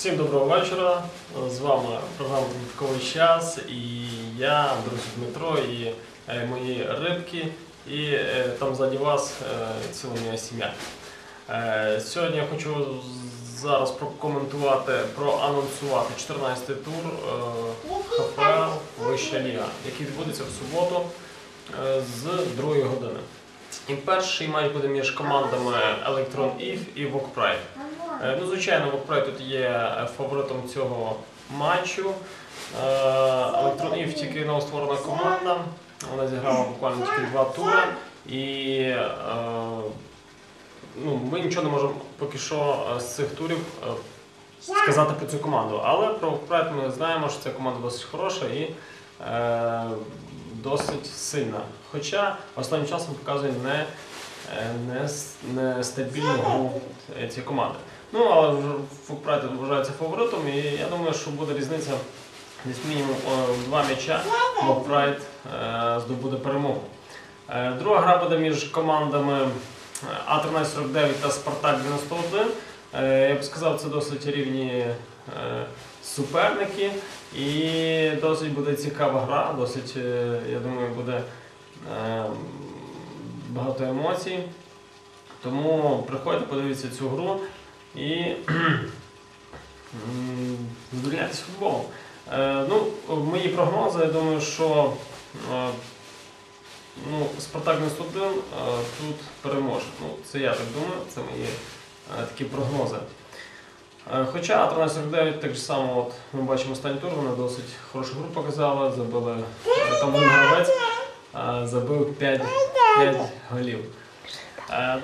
Всім доброго вечора. З вами програма «Додатковий час і я, друзі Дмитро, і е, мої рибки, і е, там ззаді вас е, ціла моя сім'я. Сьогодні я хочу зараз прокоментувати, проанонсувати 14-й тур ХФЛ Вища Ліга, який відбудеться в суботу з 2 години. І перший матч буде між командами Electron Eve і Вокпрайд. Е, Ну, звичайно, Вокпрайд тут є е, фаворитом цього матчу. Е, Eve тільки новостворена команда. Вона зіграла буквально тільки два тури. І ну, ми нічого не можемо поки що з цих турів сказати про цю команду. Але про Вокпрайд ми знаємо, що ця команда досить хороша і досить сильна. Хоча останнім часом показує не, не, не стабільну гру цієї команди. Ну, але Фукпрайд вважається фаворитом, і я думаю, що буде різниця десь мінімум е, два м'яча, бо Прайд е, здобуде перемогу. Е, Друга гра буде між командами А1349 та Спартак 91. Е, Я б сказав, це досить рівні суперники. І досить буде цікава гра, досить, я думаю, буде багато емоцій. Тому приходьте, подивіться цю гру і м, задовольняйтесь футболом. Е, Ну, мої прогнози, я думаю, що е, ну, Спартак 91 е, тут переможе. Ну, це я так думаю, це мої такі прогнози. Хоча 1349 так же само, от, ми бачимо останній тур, вона досить хорошу гру показала, забили там гравець, забив 5, 5 голів. Е,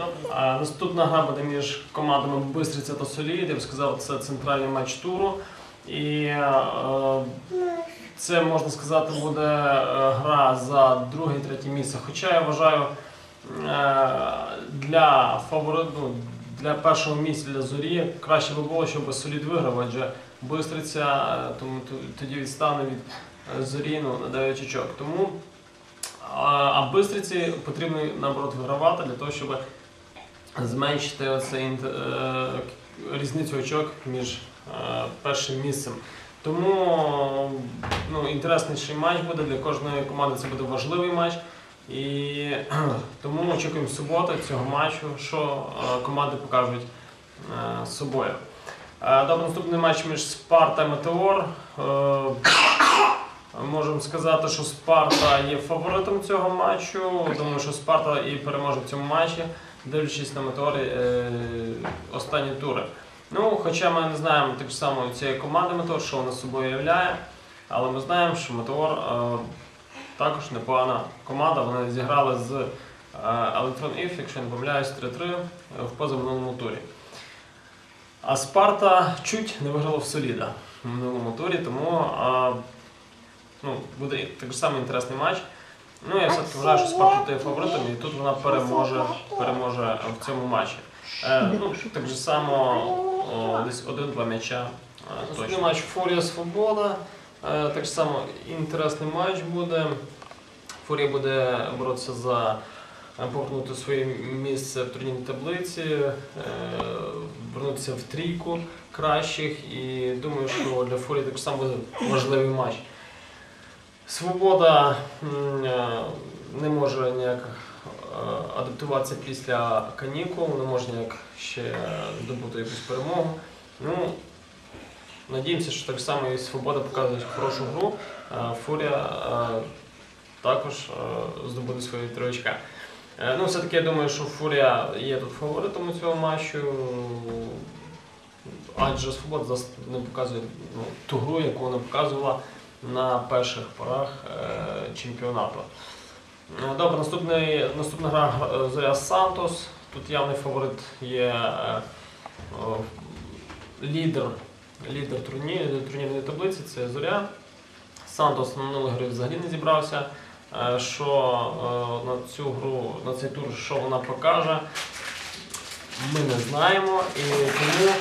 наступна гра буде між командами Бистриця та Солід. Я б сказав, це центральний матч туру. І е, це можна сказати буде е, гра за друге-третє місце. Хоча я вважаю для фавориту, ну, для першого місця для зорі краще би було, щоб Солід виграв, адже Бистриця тому тоді відстане від зорі ну, на 9 очок. Тому а, а Бистриці потрібно наоборот вигравати для того, щоб зменшити оце інт- е, різницю очок між е, першим місцем. Тому ну, інтересніший матч буде для кожної команди. Це буде важливий матч. І тому очікуємо суботи цього матчу, що е, команди покажуть з собою. Добре, наступний матч між Спарта і Метеор. Е, Можемо сказати, що Спарта є фаворитом цього матчу. Думаю, що Спарта і переможе в цьому матчі, дивлячись на Метеор е, останні тури. Ну, хоча ми не знаємо так само цієї команди Метеор, що вона собою являє, але ми знаємо, що Метеор е, також непогана команда. Вони зіграли з е, Electron If, якщо не помиляюсь, 3-3 в позаминулому турі. А Спарта чуть не виграла в Соліда в минулому турі, тому е, ну, буде так само інтересний матч. Ну, я все-таки вважаю, що Спарта є фаворитом, і тут вона переможе, переможе в цьому матчі. Е, ну, так же само о, десь один-два м'яча. е, Наступний матч Фурія Свобода. Е, так само інтересний матч буде. Фурія буде боротися за е, повернути своє місце в турнірній таблиці, е, вернутися в трійку кращих. І думаю, що для Фурії так само буде важливий матч. Свобода е, не може ніяк е, адаптуватися після канікул, не може ніяк ще здобути якусь перемогу. Ну, надіємося, що так само і Свобода показує хорошу гру. Е, Фурія також здобуде свої три очка. Ну, все-таки я думаю, що Фурія є тут фаворитом у цього матчу. Адже Свобода не показує ну, ту гру, яку вона показувала на перших порах е, чемпіонату. Е, Добре, наступний, наступна гра е, Зоря Сантос. Тут явний фаворит є лідер, лідер турні- турнірної таблиці це Зоря. Сантос на минулій грі взагалі не зібрався. Що на цю гру, на цей тур, що вона покаже, ми не знаємо. І тому,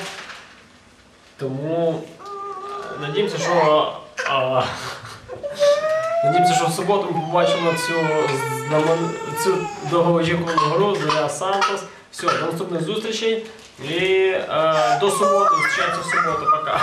тому надіємося, що а, Надіємося, що в суботу ми побачимо цю, знамен... цю довгоочікувану гру Зоря Сантос. Все, до наступних зустрічей і е, до суботи. Зустрічаємося в суботу. Пока.